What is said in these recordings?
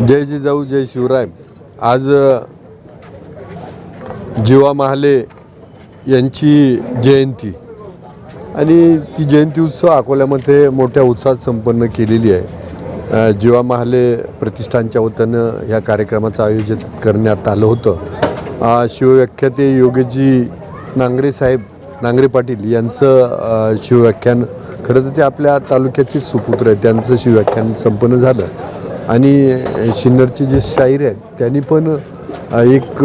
जय जिजाऊ जय शिवराय. आज जीवा महाले यांची जयंती. आणि ती जयंती उत्सव अकोल्यामध्ये मोठ्या उत्साहात संपन्न केलेली आहे. जीवा महाले प्रतिष्ठानच्या वतीनं या कार्यक्रमाचं आयोजन करण्यात आलं होतं. शिवव्याख्याते योगेशजी नांगरे साहेब नांगरे पाटील यांचं शिवव्याख्यान. खरं तर ते आपल्या तालुक्याचे सुपुत्र आहे. त्यांचं शिवव्याख्यान संपन्न झालं. आणि शिन्नरचे जे शाहीर आहेत त्यांनी पण एक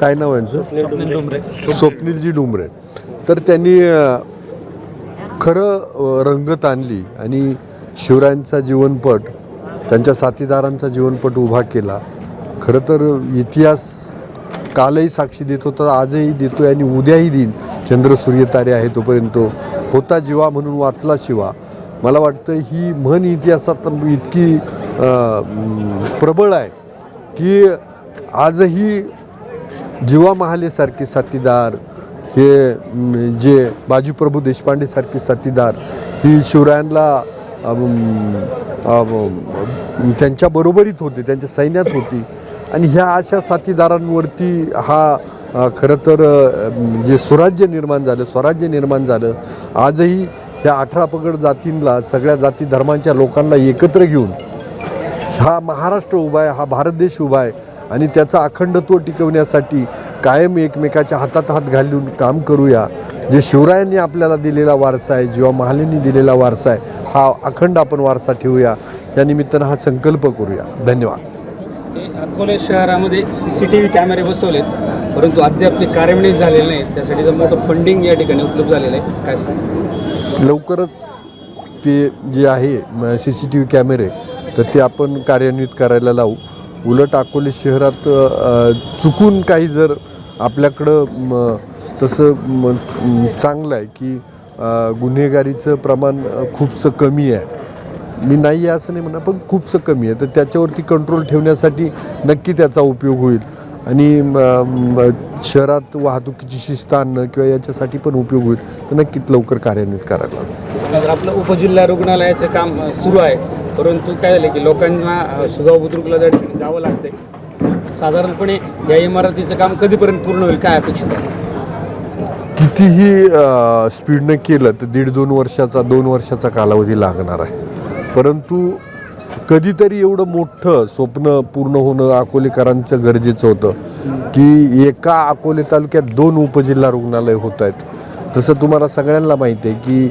काय नाव यांचं? स्वप्नीलजी डुमरे. तर त्यांनी खरं रंगत आणली आणि शिवरायांचा जीवनपट त्यांच्या साथीदारांचा जीवनपट उभा केला. खरं तर इतिहास कालही साक्षी देत होता आजही देतोय आणि उद्याही देईन चंद्र सूर्य तारे आहे तोपर्यंत. होता जीवा म्हणून वाचला शिवा. मला वाटतं ही म्हण इतिहासात इतकी प्रबळ आहे की आजही जीवा महालेसारखे साथीदार हे जे बाजीप्रभू देशपांडेसारखे साथीदार ही शिवरायांना त्यांच्या बरोबरीत होते त्यांच्या सैन्यात होती. आणि ह्या अशा साथीदारांवरती हा खरं तर जे स्वराज्य निर्माण झालं स्वराज्य निर्माण झालं आजही ह्या अठरा पगड जातींना सगळ्या जाती धर्मांच्या लोकांना एकत्र घेऊन हा महाराष्ट्र उभा आहे हा भारत देश उभा आहे आणि त्याचं अखंडत्व टिकवण्यासाठी कायम एकमेकाच्या हातात हात घालून काम करूया. जे शिवरायांनी आपल्याला दिलेला वारसा आहे जेव्हा महालेंनी दिलेला वारसा आहे हा अखंड आपण वारसा ठेवूया. या निमित्तानं हा संकल्प करूया. धन्यवाद. अकोले शहरामध्ये सी सी टी व्ही कॅमेरे बसवलेत परंतु अद्याप ते कार्यान्वित झालेले नाहीत. त्यासाठीचं मोठं फंडिंग या ठिकाणी उपलब्ध झालेलं आहे काय सांग लवकरच ते जे आहे सी सी टी व्ही कॅमेरे तर ते आपण कार्यान्वित करायला लावू. उलट अकोले शहरात चुकून काही जर आपल्याकडं तसं चांगलं आहे की गुन्हेगारीचं प्रमाण खूपसं कमी आहे. मी नाही आहे असं नाही म्हणा पण खूपसं कमी आहे. तर त्याच्यावरती कंट्रोल ठेवण्यासाठी नक्की त्याचा उपयोग होईल. आणि शहरात वाहतुकीची शिस्त आणणं किंवा याच्यासाठी पण उपयोग होईल. तर नक्कीच लवकर कार्यान्वित करायला आपलं उपजिल्हा रुग्णालयाचं काम सुरू आहे. परंतु काय झालं की लोकांना सुगाव बुद्रुकला त्या ठिकाणी जावं लागतंय साधारणपणे या इमारतीचं काम कधीपर्यंत पूर्ण होईल काय अपेक्षित आहे? कितीही स्पीडनं केलं तर दीड दोन वर्षाचा दोन वर्षाचा कालावधी लागणार आहे. परंतु कधीतरी एवढं मोठं स्वप्न पूर्ण होणं अकोलेकरांचं गरजेचं होतं की एका अकोले तालुक्यात दोन उपजिल्हा रुग्णालय होत आहेत. तसं तुम्हाला सगळ्यांना माहिती आहे की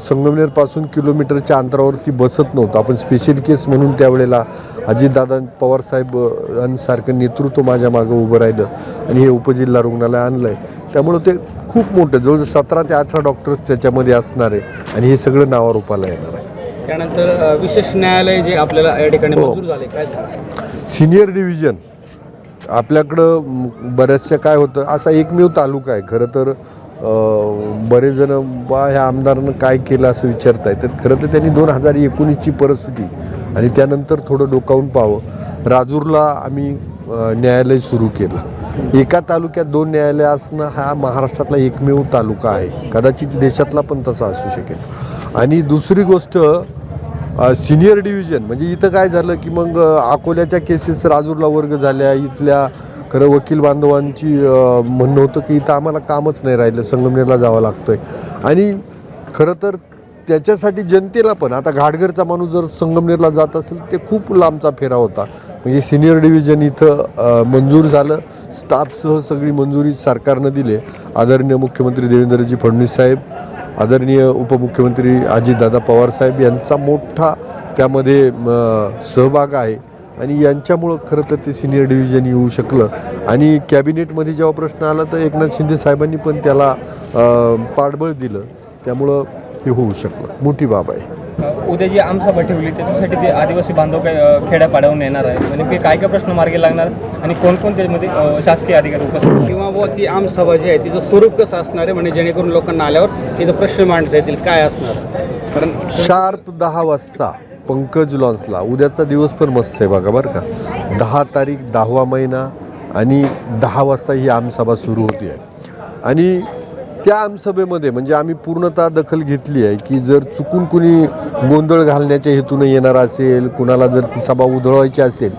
संगमनेरपासून किलोमीटरच्या अंतरावरती बसत नव्हतं. आपण स्पेशल केस म्हणून त्यावेळेला अजितदादा पवारसाहेब अ, सारखं नेतृत्व माझ्या मागं उभं राहिलं आणि हे उपजिल्हा रुग्णालय आणलं आहे त्यामुळं ते खूप मोठं जवळजवळ सतरा ते अठरा डॉक्टर्स त्याच्यामध्ये असणार आहे आणि हे सगळं नावारूपाला येणार आहे. त्यानंतर विशेष न्यायालय जे आपल्याला या ठिकाणी मंजूर झाले काय सिनियर डिव्हिजन आपल्याकडं बऱ्याचशा काय होतं असा एकमेव तालुका आहे. खरं तर बरेच जण बा ह्या आमदारानं काय केलं असं विचारताय तर खरं तर त्यांनी दोन हजार एकोणीसची परिस्थिती आणि त्यानंतर थोडं डोकावून पाहावं. राजूरला आम्ही न्यायालय सुरू केलं. एका तालुक्यात दोन न्यायालय असणं हा महाराष्ट्रातला एकमेव तालुका आहे. कदाचित देशातला पण तसा असू शकेल. आणि दुसरी गोष्ट सिनियर डिव्हिजन. म्हणजे इथं काय झालं की मग अकोल्याच्या केसेस राजूरला वर्ग झाल्या इथल्या खरं वकील बांधवांची म्हणणं होतं की इथं आम्हाला कामच नाही राहिलं संगमनेरला जावं लागतं आहे आणि खरं तर त्याच्यासाठी जनतेला पण आता घाटघरचा माणूस जर संगमनेरला जात असेल ते खूप लांबचा फेरा होता. म्हणजे सिनियर डिव्हिजन इथं मंजूर झालं. स्टाफसह सगळी मंजुरी सरकारनं दिली. आदरणीय मुख्यमंत्री देवेंद्रजी फडणवीस साहेब आदरणीय उपमुख्यमंत्री अजितदादा पवारसाहेब यांचा मोठा त्यामध्ये सहभाग आहे. आणि यांच्यामुळं खरं तर ते सिनियर डिव्हिजन येऊ शकलं. आणि कॅबिनेटमध्ये जेव्हा प्रश्न आला तर एकनाथ शिंदे साहेबांनी पण त्याला पाठबळ दिलं. त्यामुळं हे होऊ शकलं. मोठी बाब आहे. उद्या जी आमसभा ठेवली त्याच्यासाठी ते आदिवासी बांधव काय अ, खेड्यापाड्याहून येणार आहे. म्हणजे ते काय काय प्रश्न मार्गी लागणार? आणि कोणकोण त्याच्यामध्ये अ, शासकीय अधिकारी उपस्थित? किंवा बुवा ती आमसभा जी आहे तिचं स्वरूप कसं असणार आहे? म्हणजे जेणेकरून लोकांना आल्यावर तिथं प्रश्न मांडता येतील. काय असणार? कारण शार्प दहा वाजता. पंकज लॉन्सला. उद्याचा दिवस पण मस्त आहे बघा बरं का. दहा तारीख दहावा महिना आणि दहा वाजता ही आमसभा सुरू होती आहे आणि त्या आमसभेमध्ये म्हणजे आम्ही पूर्णतः दखल घेतली आहे की जर चुकून कुणी गोंधळ घालण्याच्या हेतून येणार असेल कुणाला जर ती सभा उधळवायची असेल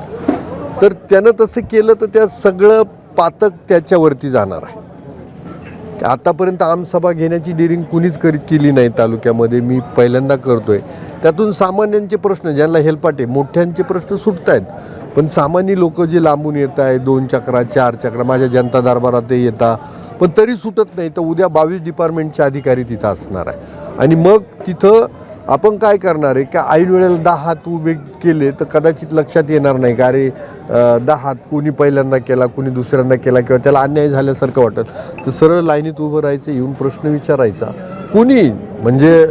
तर त्यानं तसं केलं तर त्या सगळं पातक त्याच्यावरती जाणार आहे. आतापर्यंत आमसभा घेण्याची डिरिंग कुणीच करी केली नाही तालुक्यामध्ये. मी पहिल्यांदा करतो आहे त्यातून सामान्यांचे प्रश्न ज्यांना हेलपाटे मोठ्यांचे प्रश्न सुटत आहेत पण सामान्य लोक जे लांबून येत आहे दोन चक्रा चार चक्रा माझ्या जनता दरबारात येता पण तरी सुटत नाही. तर उद्या बावीस डिपार्टमेंटचे अधिकारी तिथं असणार आहे. आणि मग तिथं आपण काय करणार आहे? का ऐन वेळेला दहा हात उभे केले तर कदाचित लक्षात येणार नाही का? अरे दहा हात कोणी पहिल्यांदा केला कोणी दुसऱ्यांदा केला किंवा त्याला अन्याय झाल्यासारखं वाटत. तर सरळ लाईनीत उभं राहायचं येऊन प्रश्न विचारायचा. कोणी? म्हणजे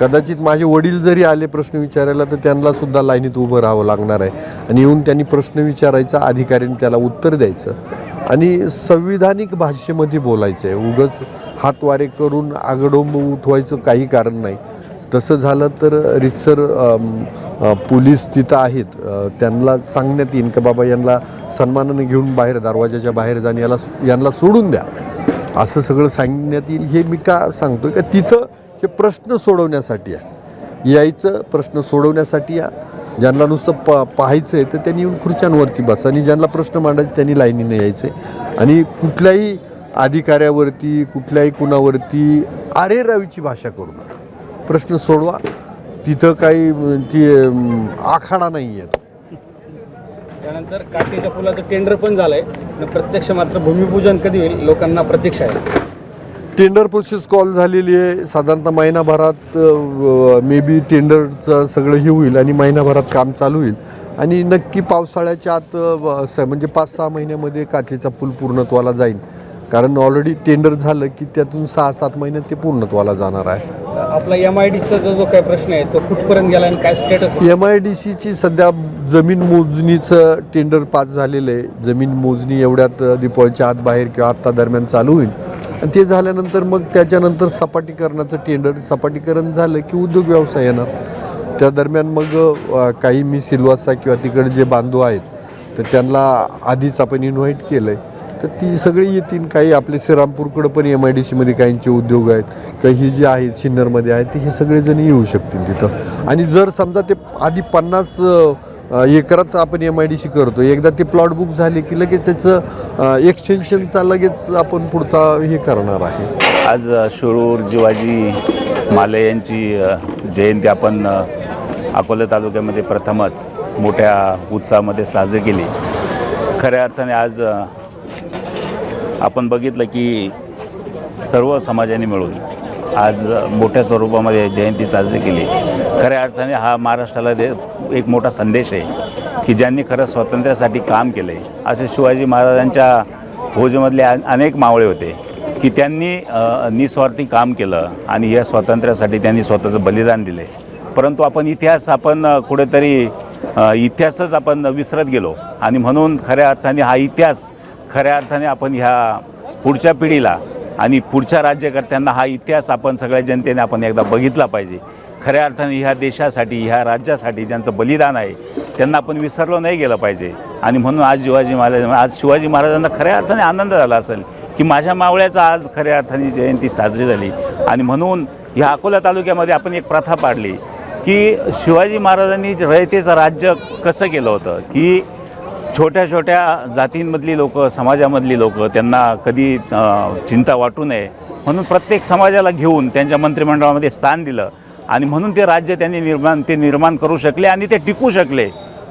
कदाचित माझे वडील जरी आले प्रश्न विचारायला तर त्यांना सुद्धा लाईनीत उभं राहावं लागणार आहे. आणि येऊन त्यांनी प्रश्न विचारायचा अधिकाऱ्यांनी त्याला उत्तर द्यायचं. आणि संविधानिक भाषेमध्ये बोलायचं आहे उगच हातवारे करून आगडोंब उठवायचं काही कारण नाही. तसं झालं तर रितसर पोलीस तिथं आहेत. त्यांना सांगण्यात येईल की बाबा यांना सन्मानाने घेऊन बाहेर दरवाजाच्या बाहेर जाण याला यांना सोडून द्या. असं सगळं सांगण्यात येईल हे मी का सांगतो का तिथं हे प्रश्न सोडवण्यासाठी आहे. यायचं प्रश्न सोडवण्यासाठी या. ज्यांना नुसतं प पाहायचं आहे तर त्यांनी येऊन खुर्च्यांवरती बस आणि ज्यांना प्रश्न मांडायचे त्यांनी लाईनीने यायचे. आणि कुठल्याही अधिकाऱ्यावरती कुठल्याही कुणावरती आरेरावीची भाषा करू नका. प्रश्न सोडवा. तिथं काही ती आखाडा नाही आहे त्यानंतर काचेच्या पुलाचं टेंडर पण झालंय. आणि प्रत्यक्ष मात्र भूमिपूजन कधी होईल लोकांना प्रतीक्षा आहे. टेंडर प्रोसेस कॉल झालेली आहे. साधारणतः महिनाभरात मे बी टेंडरचं सगळं हे होईल आणि महिनाभरात काम चालू होईल. आणि नक्की पावसाळ्याच्या आत अ, स- म्हणजे पाच सहा महिन्यामध्ये काचेचा पूल पूर्णत्वाला जाईल. कारण ऑलरेडी टेंडर झालं की त्यातून सहा सात महिन्यात ते पूर्णत्वाला जाणार आहे. आपला एम आय डीचा जो जो काही प्रश्न आहे तो कुठपर्यंत गेला आणि काय स्टेटस एम आय डी सीची सध्या जमीन मोजणीचं टेंडर पास झालेलं आहे. जमीन मोजणी एवढ्यात अ, दीपावलीच्या आत बाहेर किंवा आत्ता दरम्यान चालू होईल. आणि ते झाल्यानंतर मग त्याच्यानंतर सपाटीकरणाचं टेंडर सपाटीकरण झालं की उद्योग व्यवसाय येणार. त्या दरम्यान मग काही मी सिल्वासा किंवा तिकडे जे बांधव आहेत तर त्यांना आधीच आपण इन्व्हाइट केलं आहे तर ती सगळी येतील. काही आपले श्रीरामपूरकडं पण एम आय डी सीमध्ये काहींचे उद्योग आहेत. काही ही जी आहेत सिन्नरमध्ये आहेत ते हे सगळेजण येऊ शकतील तिथं. आणि जर समजा ते आधी पन्नास एकरात आपण एम आय डी सी करतो एकदा ते प्लॉट बुक झाले की लगेच त्याचं एक्सटेन्शनचा लगेच आपण पुढचा हे करणार आहे. आज अ, शिरूर जिवाजी माले यांची जयंती आपण अकोला तालुक्यामध्ये प्रथमच मोठ्या उत्साहामध्ये साजरी केली. खऱ्या अर्थाने आज आपण बघितलं की सर्व समाजाने मिळून आज मोठ्या स्वरूपामध्ये जयंती साजरी केली. खऱ्या अर्थाने हा महाराष्ट्राला दे एक मोठा संदेश आहे की ज्यांनी खरं स्वातंत्र्यासाठी काम केलं आहे असे शिवाजी महाराजांच्या भोजमधले अनेक मावळे होते की त्यांनी निस्वार्थी काम केलं आणि या स्वातंत्र्यासाठी त्यांनी स्वतःचं बलिदान दिले परंतु आपण इतिहास आपण कुठेतरी इतिहासच आपण विसरत गेलो आणि म्हणून खऱ्या अर्थाने हा इतिहास खऱ्या अर्थाने आपण ह्या पुढच्या पिढीला आणि पुढच्या राज्यकर्त्यांना हा इतिहास आपण सगळ्या जनतेने आपण एकदा बघितला पाहिजे. खऱ्या अर्थाने ह्या देशासाठी ह्या राज्यासाठी ज्यांचं बलिदान आहे त्यांना आपण विसरलं नाही गेलं पाहिजे. आणि म्हणून आज शिवाजी महाराज आज शिवाजी महाराजांना खऱ्या अर्थाने आनंद झाला असेल की माझ्या मावळ्याचा आज खऱ्या अर्थाने जयंती साजरी झाली. आणि म्हणून ह्या अकोला तालुक्यामध्ये आपण एक प्रथा पाडली की शिवाजी महाराजांनी रयतेचं राज्य कसं केलं होतं? की छोट्या छोट्या जातींमधली लोक समाजामधली लोक त्यांना कधी चिंता वाटू नये म्हणून प्रत्येक समाजाला घेऊन त्यांच्या मंत्रिमंडळामध्ये स्थान दिलं आणि म्हणून ते राज्य त्यांनी निर्माण ते निर्माण करू शकले आणि ते टिकू शकले.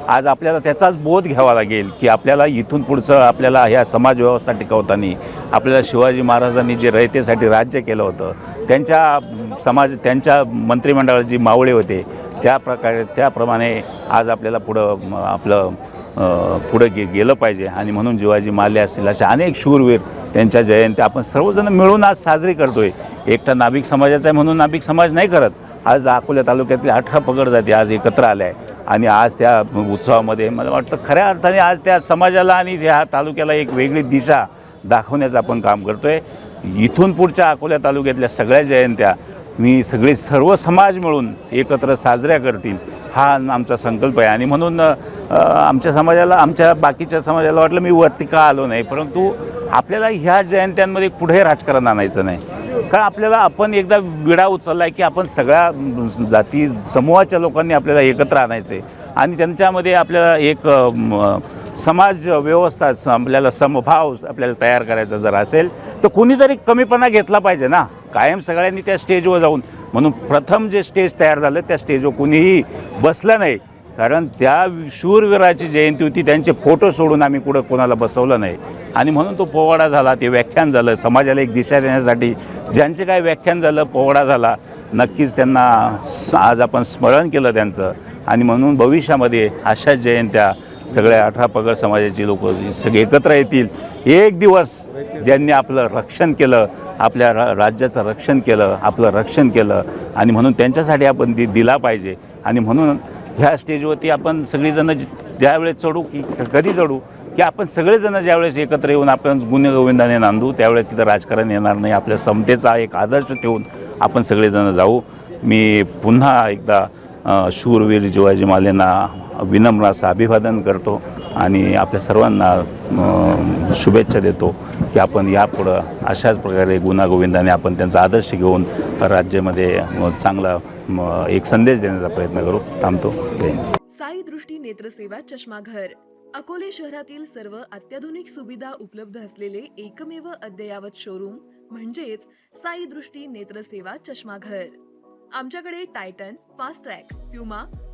आज आपल्याला त्याचाच बोध घ्यावा लागेल की आपल्याला इथून पुढचं आपल्याला ह्या समाजव्यवस्था टिकवताना आपल्याला शिवाजी महाराजांनी जे रयतेसाठी राज्य केलं होतं त्यांच्या समाज त्यांच्या मंत्रिमंडळात जी मावळे होते त्या प्रकारे त्याप्रमाणे आज आपल्याला पुढं आपलं पुढे गे गेलं पाहिजे. आणि म्हणून शिवाजी माले असतील असे अनेक शूरवीर त्यांच्या जयंती आपण सर्वजण मिळून आज साजरी करतो आहे एकटा नाभिक समाजाचा आहे म्हणून नाभिक समाज नाही करत. आज अकोल्या तालुक्यातली अठरा पगड जाती आज एकत्र आल्या आहे आणि आज त्या उत्सवामध्ये मला वाटतं खऱ्या अर्थाने आज त्या समाजाला आणि ह्या तालुक्याला एक वेगळी दिशा दाखवण्याचं आपण काम करतो आहे इथून पुढच्या अकोल्या तालुक्यातल्या सगळ्या जयंत्या मी सगळे सर्व समाज मिळून एकत्र साजऱ्या करतील हा आमचा संकल्प आहे. आणि म्हणून आमच्या समाजाला आमच्या बाकीच्या समाजाला वाटलं मी वरती का आलो नाही परंतु आपल्याला ह्या जयंत्यांमध्ये कुठेही राजकारण आणायचं नाही. का आपल्याला आपण एकदा विडा उचलला आहे की आपण सगळ्या जाती समूहाच्या लोकांनी आपल्याला एकत्र आणायचं आहे आणि त्यांच्यामध्ये आपल्याला एक अ, समाज व्यवस्था स- आपल्याला समभाव आपल्याला तयार करायचा जर असेल तर कुणीतरी कमीपणा घेतला पाहिजे ना. कायम सगळ्यांनी त्या स्टेजवर जाऊन. म्हणून प्रथम जे स्टेज तयार झालं त्या स्टेजवर कुणीही बसलं नाही. कारण त्या शूरवीराची जयंती होती त्यांचे फोटो सोडून आम्ही कुठं कोणाला बसवलं नाही. आणि म्हणून तो पोवाडा झाला ते व्याख्यान झालं. समाजाला एक दिशा देण्यासाठी ज्यांचे काय व्याख्यान झालं पोवाडा झाला. नक्कीच त्यांना आज आपण स्मरण केलं त्यांचं. आणि म्हणून भविष्यामध्ये अशाच जयंत्या सगळ्या अठरा पगड समाजाची लोक सगळे एकत्र येतील. एक दिवस ज्यांनी आपलं रक्षण केलं आपल्या रा राज्याचं रक्षण केलं आपलं रक्षण केलं आणि म्हणून त्यांच्यासाठी आपण ती दिला पाहिजे. आणि म्हणून ह्या स्टेजवरती आपण सगळीजणं ज्यावेळेस चढू की क- कधी चढू की आपण सगळेजणं ज्यावेळेस एकत्र येऊन आपण गुन्हेगोविंदाने नांदू त्यावेळेस तिथं राजकारण येणार नाही. आपल्या समतेचा एक आदर्श ठेवून आपण सगळेजणं जाऊ. मी पुन्हा एकदा शूरवीर शिवाजी मालेंना विनम्र असं अभिवादन करतो आणि आपल्या सर्वांना शुभेच्छा देतो की आपण यापुढं अशाच प्रकारे गुणागोविंदाने आपण त्यांचा आदर्श घेऊन राज्यामध्ये चांगला एक संदेश देण्याचा प्रयत्न करू थांबतो. साई दृष्टी नेत्रसेवा चष्माघर. अकोले शहरातील सर्व अत्याधुनिक सुविधा उपलब्ध असलेले एकमेव अद्ययावत शोरूम म्हणजेच साई दृष्टी नेत्रसेवा चष्माघर. आमच्याकडे Titan Fastrack Puma